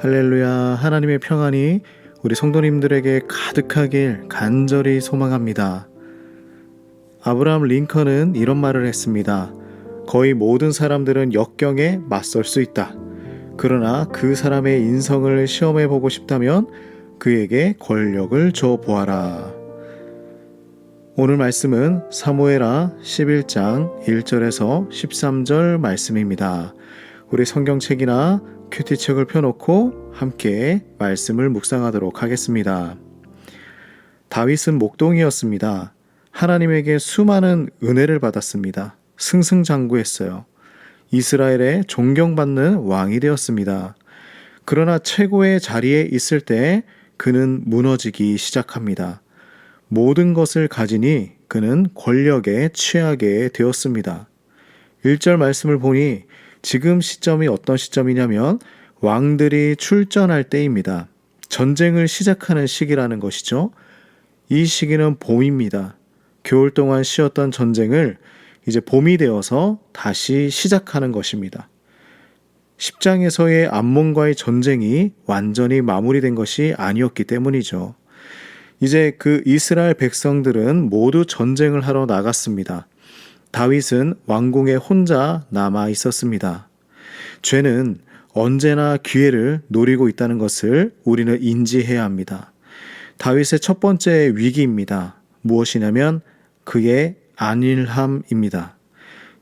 할렐루야 하나님의 평안이 우리 성도님들에게 가득하길 간절히 소망합니다. 아브라함 링컨은 이런 말을 했습니다. 거의 모든 사람들은 역경에 맞설 수 있다. 그러나 그 사람의 인성을 시험해 보고 싶다면 그에게 권력을 줘 보아라. 오늘 말씀은 사무에라 11장 1절에서 13절 말씀입니다. 우리 성경책이나 큐티책을 펴놓고 함께 말씀을 묵상하도록 하겠습니다. 다윗은 목동이었습니다. 하나님에게 수많은 은혜를 받았습니다. 승승장구했어요. 이스라엘의 존경받는 왕이 되었습니다. 그러나 최고의 자리에 있을 때 그는 무너지기 시작합니다. 모든 것을 가지니 그는 권력에 취하게 되었습니다. 1절 말씀을 보니 지금 시점이 어떤 시점이냐면 왕들이 출전할 때입니다. 전쟁을 시작하는 시기라는 것이죠. 이 시기는 봄입니다. 겨울 동안 쉬었던 전쟁을 이제 봄이 되어서 다시 시작하는 것입니다. 10장에서의 암몬과의 전쟁이 완전히 마무리된 것이 아니었기 때문이죠. 이제 그 이스라엘 백성들은 모두 전쟁을 하러 나갔습니다. 다윗은 왕궁에 혼자 남아 있었습니다. 죄는 언제나 기회를 노리고 있다는 것을 우리는 인지해야 합니다. 다윗의 첫 번째 위기입니다. 무엇이냐면 그의 안일함입니다.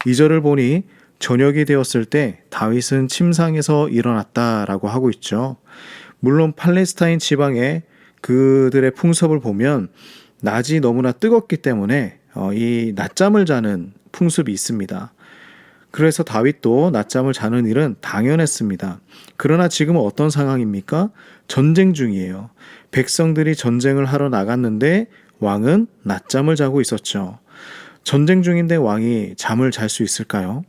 이절을 보니 저녁이 되었을 때 다윗은 침상에서 일어났다라고 하고 있죠. 물론 팔레스타인 지방에 그들의 풍습을 보면 낮이 너무나 뜨겁기 때문에 어, 이 낮잠을 자는 풍습이 있습니다. 그래서 다윗도 낮잠을 자는 일은 당연했습니다. 그러나 지금은 어떤 상황입니까? 전쟁 중이에요. 백성들이 전쟁을 하러 나갔는데 왕은 낮잠을 자고 있었죠. 전쟁 중인데 왕이 잠을 잘 수 있을까요?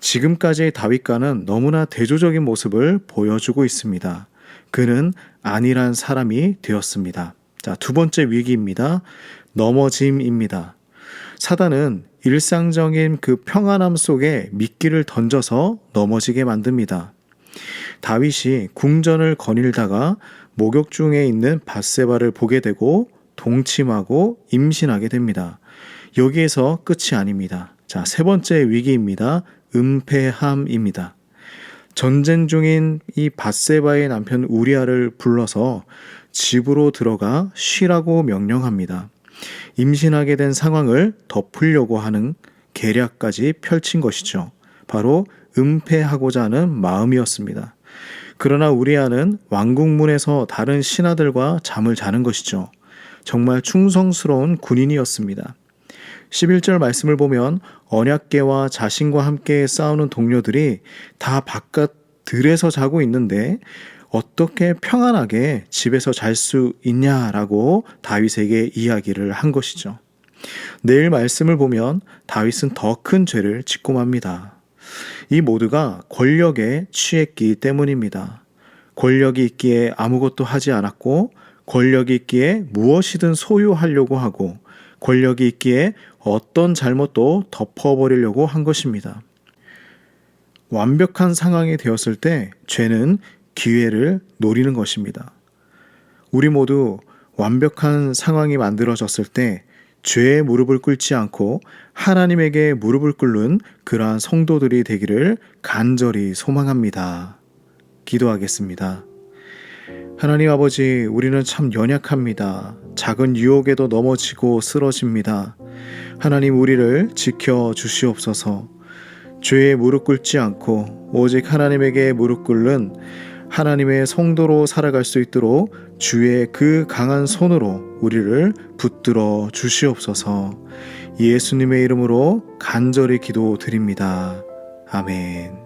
지금까지의 다윗과는 너무나 대조적인 모습을 보여주고 있습니다. 그는 안일한 사람이 되었습니다. 자, 두 번째 위기입니다. 넘어짐입니다. 사단은 일상적인 그 평안함 속에 미끼를 던져서 넘어지게 만듭니다. 다윗이 궁전을 거닐다가 목욕 중에 있는 바세바를 보게 되고 동침하고 임신하게 됩니다. 여기에서 끝이 아닙니다. 자, 세 번째 위기입니다. 은폐함입니다. 전쟁 중인 이 바세바의 남편 우리아를 불러서 집으로 들어가 쉬라고 명령합니다. 임신하게 된 상황을 덮으려고 하는 계략까지 펼친 것이죠. 바로 은폐하고자 하는 마음이었습니다. 그러나 우리아는 왕궁문에서 다른 신하들과 잠을 자는 것이죠. 정말 충성스러운 군인이었습니다. 11절 말씀을 보면 언약계와 자신과 함께 싸우는 동료들이 다 바깥 들에서 자고 있는데 어떻게 평안하게 집에서 잘 수 있냐라고 다윗에게 이야기를 한 것이죠. 내일 말씀을 보면 다윗은 더 큰 죄를 짓고 맙니다. 이 모두가 권력에 취했기 때문입니다. 권력이 있기에 아무것도 하지 않았고 권력이 있기에 무엇이든 소유하려고 하고 권력이 있기에 어떤 잘못도 덮어버리려고 한 것입니다. 완벽한 상황이 되었을 때 죄는 기회를 노리는 것입니다. 우리 모두 완벽한 상황이 만들어졌을 때 죄의 무릎을 꿇지 않고 하나님에게 무릎을 꿇는 그러한 성도들이 되기를 간절히 소망합니다. 기도하겠습니다. 하나님 아버지, 우리는 참 연약합니다. 작은 유혹에도 넘어지고 쓰러집니다. 하나님 우리를 지켜 주시옵소서. 죄에 무릎 꿇지 않고 오직 하나님에게 무릎 꿇는 하나님의 성도로 살아갈 수 있도록 주의 그 강한 손으로 우리를 붙들어 주시옵소서. 예수님의 이름으로 간절히 기도드립니다. 아멘.